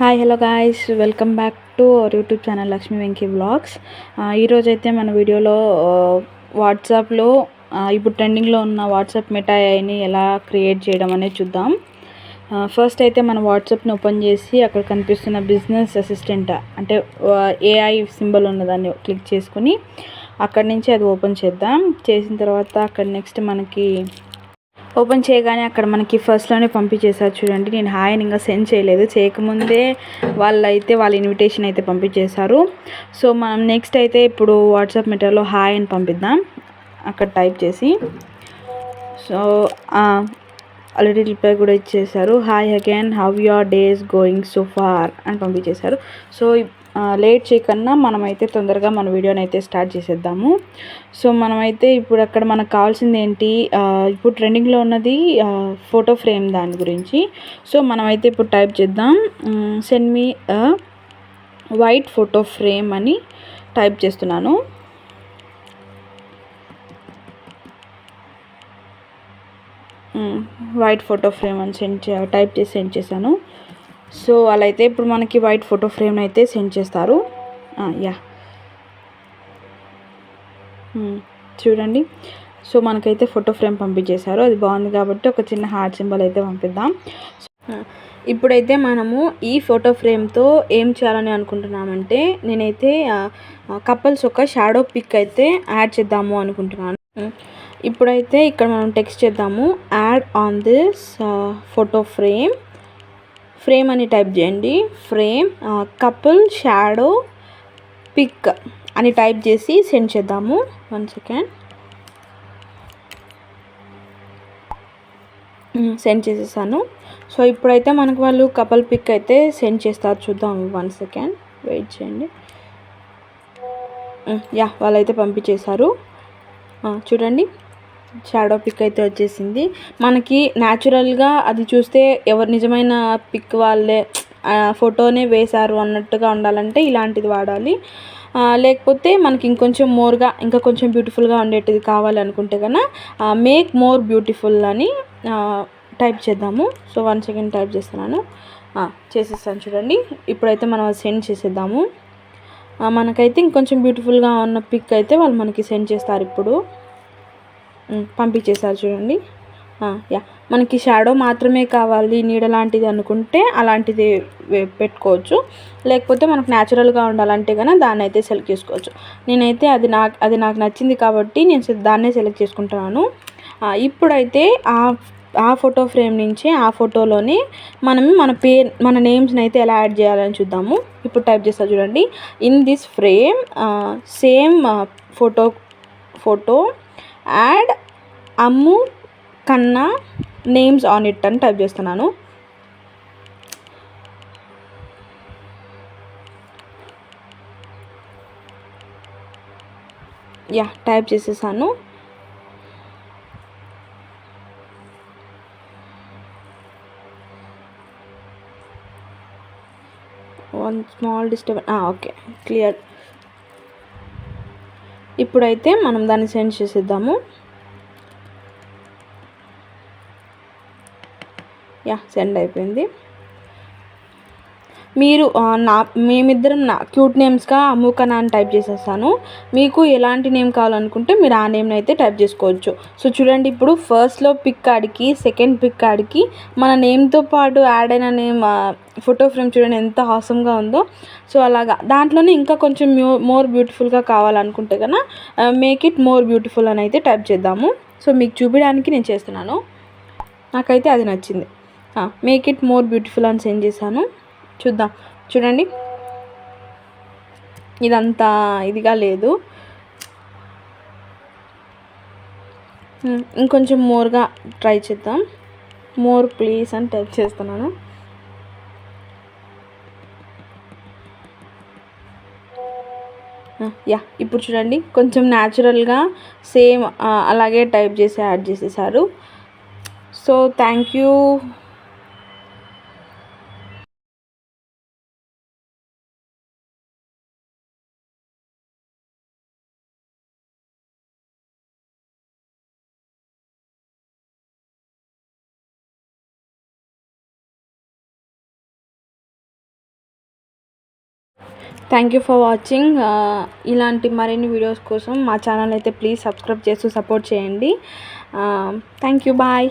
Hi hello guys welcome back to our YouTube channel Lakshmi Venky vlogs ఈరోజైతే మన వీడియోలో వాట్సాప్లో ఇప్పుడు ట్రెండింగ్లో ఉన్న వాట్సాప్ మిఠాయిని ఎలా క్రియేట్ చేయడం అనేది చూద్దాం. ఫస్ట్ అయితే మన వాట్సాప్ని ఓపెన్ చేసి అక్కడ కనిపిస్తున్న బిజినెస్ అసిస్టెంట్ అంటే ఏఐ సింబల్ ఉన్నదాన్ని క్లిక్ చేసుకుని అక్కడి నుంచి అది ఓపెన్ చేద్దాం. చేసిన తర్వాత అక్కడ నెక్స్ట్ మనకి ఓపెన్ చేయగానే అక్కడ మనకి ఫస్ట్లోనే పంపించేసారు చూడండి. నేను హాయ్ అని ఇంకా సెండ్ చేయలేదు. చేయకముందే వాళ్ళు అయితే వాళ్ళ ఇన్విటేషన్ అయితే పంపించేశారు. సో మనం నెక్స్ట్ అయితే ఇప్పుడు వాట్సాప్ మెటర్లో హాయ్ అని పంపిద్దాం. అక్కడ టైప్ చేసి. సో ఆల్రెడీ రిప్లై కూడా ఇచ్చేసారు hi again how your days going so far అని పంపించేశారు. సో లేట్ చేయకన్నా మనమైతే తొందరగా మన వీడియోని అయితే స్టార్ట్ చేసేద్దాము. సో మనమైతే ఇప్పుడు అక్కడ మనకు కావాల్సింది ఏంటి? ఇప్పుడు ట్రెండింగ్లో ఉన్నది ఫోటో ఫ్రేమ్ దాని గురించి. సో మనమైతే ఇప్పుడు టైప్ చేద్దాం. Send me white photo frame అని టైప్ చేస్తున్నాను. వైట్ ఫోటో ఫ్రేమ్ అని సెండ్ టైప్ చేసి సెండ్ చేశాను. సో అలా అయితే ఇప్పుడు మనకి వైట్ ఫోటో ఫ్రేమ్ని అయితే సెండ్ చేస్తారు. యా hmm, చూడండి. సో మనకైతే ఫోటో ఫ్రేమ్ పంపించేశారు. అది బాగుంది కాబట్టి ఒక చిన్న హార్ట్ సింబల్ అయితే పంపిద్దాం. ఇప్పుడైతే మనము ఈ ఫోటో ఫ్రేమ్తో ఏం చేయాలని అనుకుంటున్నామంటే నేనైతే కపుల్స్ ఒక షాడో పిక్ అయితే యాడ్ చేద్దాము అనుకుంటున్నాను. Hmm, ఇప్పుడైతే ఇక్కడ మనం టెక్స్ట్ చేద్దాము. Add on this photo frame frame అని టైప్ చేయండి. ఫ్రేమ్ కపుల్ షాడో పిక్ అని టైప్ చేసి సెండ్ చేద్దాము. One second. సెండ్ చేసేసాను. సో ఇప్పుడైతే మనకు వాళ్ళు కపుల్ పిక్ అయితే సెండ్ చేస్తారు. చూద్దాం. One second. వెయిట్ చేయండి. యా వాళ్ళైతే పంపించేశారు. చూడండి. షాడో పిక్ అయితే వచ్చేసింది. మనకి న్యాచురల్గా అది చూస్తే ఎవరు నిజమైన పిక్ వాళ్ళే ఫోటోనే వేశారు అన్నట్టుగా ఉండాలంటే ఇలాంటిది వాడాలి. లేకపోతే మనకి ఇంకొంచెం మోర్గా ఇంకా కొంచెం బ్యూటిఫుల్గా ఉండేటిది కావాలనుకుంటే కనుక మేక్ మోర్ బ్యూటిఫుల్ అని టైప్ చేద్దాము. సో వన్ సెకండ్ టైప్ చేస్తున్నాను. చేసేస్తాను చూడండి. ఇప్పుడైతే మనం సెండ్ చేసేద్దాము. మనకైతే ఇంకొంచెం బ్యూటిఫుల్గా ఉన్న పిక్ అయితే వాళ్ళు మనకి సెండ్ చేస్తారు ఇప్పుడు. పంపించేసారు చూడండి. యా. మనకి షాడో మాత్రమే కావాలి నీడ లాంటిది అనుకుంటే అలాంటిది పెట్టుకోవచ్చు. లేకపోతే మనకు న్యాచురల్గా ఉండాలంటే కనుక దాన్ని అయితే సెలెక్ట్ చేసుకోవచ్చు. నేనైతే అది నాకు అది నాకు నచ్చింది కాబట్టి నేను దాన్నే సెలెక్ట్ చేసుకుంటున్నాను. ఇప్పుడైతే ఆ ఆ ఫోటో ఫ్రేమ్ నుంచి ఆ ఫోటోలోనే మనం మన పేరు మన నేమ్స్ని అయితే ఎలా యాడ్ చేయాలని చూద్దాము. ఇప్పుడు టైప్ చేస్తా చూడండి. In this frame same photo photo add Ammu Kanna names on it అని టైప్ చేస్తున్నాను. యా టైప్ చేసేసాను. One small disturb okay clear. ఇప్పుడైతే మనం దాన్ని సెండ్ చేసేద్దాము. యా సెండ్ అయిపోయింది. మీరు నా మేమిద్దరం నా క్యూట్ నేమ్స్గా అమ్ముకనా అని టైప్ చేసేస్తాను. మీకు ఎలాంటి నేమ్ కావాలనుకుంటే మీరు ఆ నేమ్ని అయితే టైప్ చేసుకోవచ్చు. సో చూడండి ఇప్పుడు ఫస్ట్లో పిక్ కాడికి సెకండ్ పిక్ కాడికి మన నేమ్తో పాటు యాడ్ అయిన నేమ్ ఫోటో ఫ్రేమ్ చూడండి ఎంత హాసంగా ఉందో. సో అలాగా. దాంట్లోనే ఇంకా కొంచెం మోర్ బ్యూటిఫుల్గా కావాలనుకుంటే కన్నా మేక్ ఇట్ మోర్ బ్యూటిఫుల్ అని అయితే టైప్ చేద్దాము. సో మీకు చూపించడానికి నేను చేస్తున్నాను. నాకైతే అది నచ్చింది. మేక్ ఇట్ మోర్ బ్యూటిఫుల్ అని సెండ్ చేశాను. చూద్దాం. చూడండి. ఇదంతా ఇదిగా లేదు. ఇంకొంచెం మోర్గా ట్రై చేద్దాం. మోర్ ప్లీజ్ అని టైప్ చేస్తున్నాను. యా ఇప్పుడు చూడండి. కొంచెం న్యాచురల్గా సేమ్ అలాగే టైప్ చేసి యాడ్ చేసేసారు. So thank you thank you for watching ఇలాంటి మరిన్ని వీడియోస్ కోసం మా ఛానల్ అయితే ప్లీజ్ సబ్స్క్రైబ్ చేస్తూ సపోర్ట్ చేయండి. Thank you bye